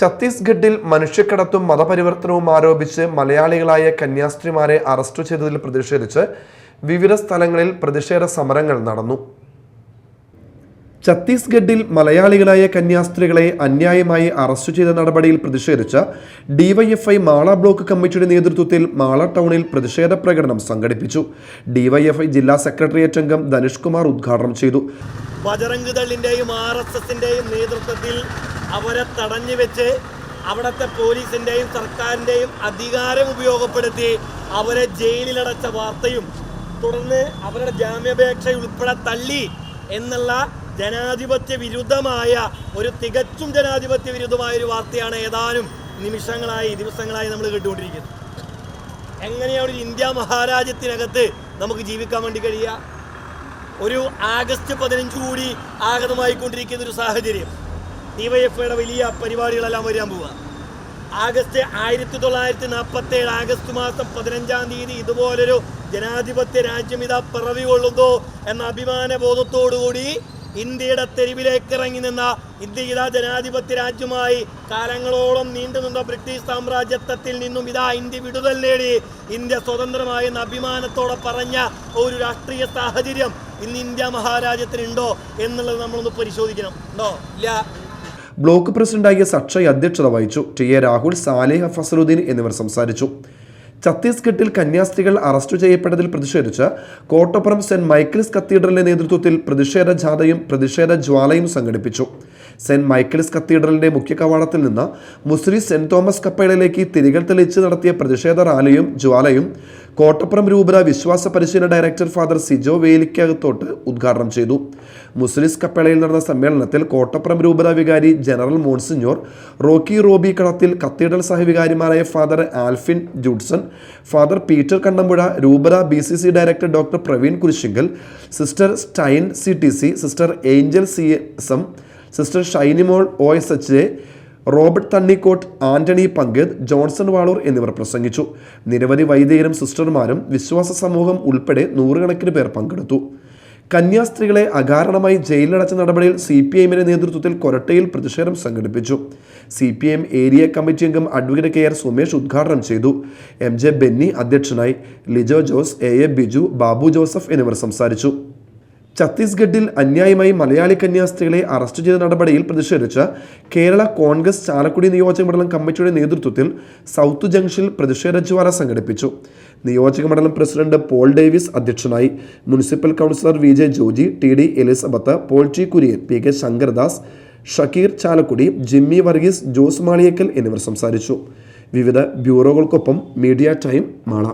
ഛത്തീസ്ഗഡിൽ മനുഷ്യക്കടത്തും മതപരിവർത്തനവും ആരോപിച്ച് മലയാളികളായ കന്യാസ്ത്രീമാരെ അറസ്റ്റ് ചെയ്തതിൽ പ്രതിഷേധിച്ച് വിവിധ സ്ഥലങ്ങളിൽ പ്രതിഷേധ സമരങ്ങൾ നടന്നു. ഛത്തീസ്ഗഡിൽ മലയാളികളായ കന്യാസ്ത്രീകളെ അന്യായമായി അറസ്റ്റ് ചെയ്ത നടപടിയിൽ പ്രതിഷേധിച്ച ഡിവൈഎഫ്ഐ മാള ബ്ലോക്ക് കമ്മിറ്റിയുടെ നേതൃത്വത്തിൽ മാള ടൗണിൽ പ്രതിഷേധ പ്രകടനം സംഘടിപ്പിച്ചു. ഡിവൈഎഫ്ഐ ജില്ലാ സെക്രട്ടേറിയറ്റ് അംഗം ധനുഷ്കുമാർ ഉദ്ഘാടനം ചെയ്തു. ബജറംഗ് ദളിന്റെയും ആർ എസ് എസിന്റെയും നേതൃത്വത്തിൽ അവരെ തടഞ്ഞു വെച്ച് അവിടുത്തെ പോലീസിന്റെയും സർക്കാരിന്റെയും അധികാരം ഉപയോഗപ്പെടുത്തി അവരെ ജയിലിലടച്ച വാർത്തയും തുടർന്ന് അവരുടെ ജാമ്യാപേക്ഷ ഉൾപ്പെടെ തള്ളി എന്നുള്ള ജനാധിപത്യ വിരുദ്ധമായ ഒരു തികച്ചും ജനാധിപത്യ വിരുദ്ധമായ ഒരു വാർത്തയാണ് ഏതാനും നിമിഷങ്ങളായി ദിവസങ്ങളായി നമ്മൾ കേട്ടുകൊണ്ടിരിക്കുന്നത്. എങ്ങനെയാണ് ഒരു ഇന്ത്യ മഹാരാജ്യത്തിനകത്ത് നമുക്ക് ജീവിക്കാൻ വേണ്ടി കഴിയുക? ഒരു ആഗസ്റ്റ് പതിനഞ്ച് കൂടി ആഗതമായിക്കൊണ്ടിരിക്കുന്ന ഒരു സാഹചര്യം. ഡിവൈഎഫ്ഐയുടെ വലിയ പരിപാടികളെല്ലാം വരാൻ പോവുക ആഗസ്റ്റ് ആയിരത്തി തൊള്ളായിരത്തി നാൽപ്പത്തി ഏഴ് ആഗസ്റ്റ് മാസം പതിനഞ്ചാം തീയതി ഇതുപോലൊരു ജനാധിപത്യ രാജ്യം ഇതാ പിറവി കൊള്ളുന്നു എന്ന അഭിമാന ബോധത്തോടുകൂടി ഇന്ത്യയുടെ തെരുവിലേക്ക് ഇറങ്ങി നിന്ന ഇന്ത്യ ഇതാ ജനാധിപത്യ രാജ്യമായി കാലങ്ങളോളം നീണ്ടുനിന്ന ബ്രിട്ടീഷ് സാമ്രാജ്യത്വത്തിൽ നിന്നും ഇതാ ഇന്ത്യ വിടുതൽ നേടി. ഇന്ത്യ സ്വതന്ത്രമായി എന്ന അഭിമാനത്തോടെ പറഞ്ഞ ഒരു രാഷ്ട്രീയ സാഹചര്യം ഇന്ന് ഇന്ത്യ മഹാരാജ്യത്തിനുണ്ടോ എന്നുള്ളത് നമ്മളൊന്ന് പരിശോധിക്കണം. ഉണ്ടോ? ഇല്ല. ബ്ലോക്ക് പ്രസിഡന്റായ സക്ഷയ് അധ്യക്ഷത വഹിച്ചു. ടി എ രാഹുൽ സാലേഹ ഫസലുദ്ദീൻ എന്നിവർ സംസാരിച്ചു. ഛത്തീസ്ഗഡിൽ കന്യാസ്ത്രീകൾ അറസ്റ്റ് ചെയ്യപ്പെട്ടതിൽ പ്രതിഷേധിച്ച് കോട്ടപ്പുറം സെന്റ് മൈക്കിൾസ് കത്തീഡ്രലിന്റെ നേതൃത്വത്തിൽ പ്രതിഷേധ ജാഥയും പ്രതിഷേധ ജ്വാലയും സംഘടിപ്പിച്ചു. സെന്റ് മൈക്കിൾസ് കത്തീഡ്രലിന്റെ മുഖ്യ കവാടത്തിൽ നിന്ന് മുസ്രി സെന്റ് തോമസ് കപ്പേളയിലേക്ക് തിരികൾ തെളിച്ച് നടത്തിയ പ്രതിഷേധ റാലിയും ജ്വാലയും കോട്ടപ്പുറം രൂപത വിശ്വാസ പരിശീലന ഡയറക്ടർ ഫാദർ സിജോ വേലിക്കകത്തോട്ട് ഉദ്ഘാടനം ചെയ്തു. മുസ്ലിസ് കപ്പേളയിൽ നടന്ന സമ്മേളനത്തിൽ കോട്ടപ്പുറം രൂപത വികാരി general monsignor Rocky Robie Kalathil cathedral സഹവികാരിമാരായ father Alfin Judson father Peter Kannampuzha രൂപത B C C director doctor Praveen Kurisingal sister Stein C T C sister Angel C S M sister Shinymol O S H A Robert Thannikot Antony Panketh Johnson Valoor എന്നിവർ പ്രസംഗിച്ചു. നിരവധി വൈദികരും സിസ്റ്റർമാരും വിശ്വാസ സമൂഹം ഉൾപ്പെടെ നൂറുകണക്കിന് പേർ പങ്കെടുത്തു. കന്യാസ്ത്രീകളെ അകാരണമായി ജയിലിലടച്ച നടപടിയിൽ സി പി എമ്മിന്റെ നേതൃത്വത്തിൽ കൊരട്ടയിൽ പ്രതിഷേധം സംഘടിപ്പിച്ചു. C P M area committee അംഗം അഡ്വക്കേറ്റ് കെ ആർ സുമേഷ് ഉദ്ഘാടനം ചെയ്തു. എം ജെ ബെന്നി അധ്യക്ഷനായി Lijo Jose A A Biju Babu Joseph എന്നിവർ സംസാരിച്ചു. ഛത്തീസ്ഗഡിൽ അന്യായമായി മലയാളി കന്യാസ്ത്രീകളെ അറസ്റ്റ് ചെയ്ത നടപടിയിൽ പ്രതിഷേധിച്ച് കേരള കോൺഗ്രസ് ചാലക്കുടി നിയോജക മണ്ഡലം കമ്മിറ്റിയുടെ നേതൃത്വത്തിൽ സൗത്ത് ജംഗ്ഷനിൽ പ്രതിഷേധ ജ്വാല സംഘടിപ്പിച്ചു. നിയോജക മണ്ഡലം പ്രസിഡന്റ് പോൾ ഡേവിസ് അധ്യക്ഷനായി municipal councillor V J Joji T D Elizabeth Paul T Kurian P K Sankardas Shakeer Chalakudy Jimmy Varghese Jose Maliyakkal എന്നിവർ സംസാരിച്ചു. വിവിധ ബ്യൂറോകൾക്കൊപ്പം മീഡിയ ടൈം മാള.